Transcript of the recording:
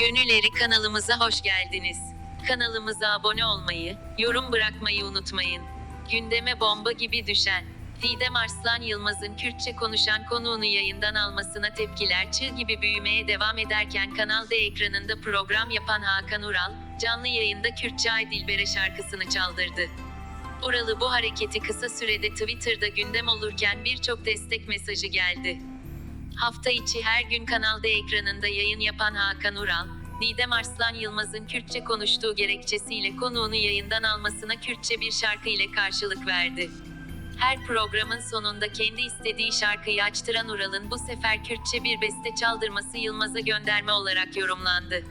Gönül Eri kanalımıza hoş geldiniz. Kanalımıza abone olmayı, yorum bırakmayı unutmayın. Gündeme bomba gibi düşen Didem Arslan Yılmaz'ın Kürtçe konuşan konuğunu yayından almasına tepkiler çığ gibi büyümeye devam ederken Kanal D ekranında program yapan Hakan Ural, canlı yayında Kürtçe Ay Dilber'e şarkısını çaldırdı. Uralı bu hareketi kısa sürede Twitter'da gündem olurken birçok destek mesajı geldi. Hafta içi her gün Kanal D ekranında yayın yapan Hakan Ural, Nidem Arslan Yılmaz'ın Kürtçe konuştuğu gerekçesiyle konuğunu yayından almasına Kürtçe bir şarkı ile karşılık verdi. Her programın sonunda kendi istediği şarkıyı açtıran Ural'ın bu sefer Kürtçe bir beste çaldırması Yılmaz'a gönderme olarak yorumlandı.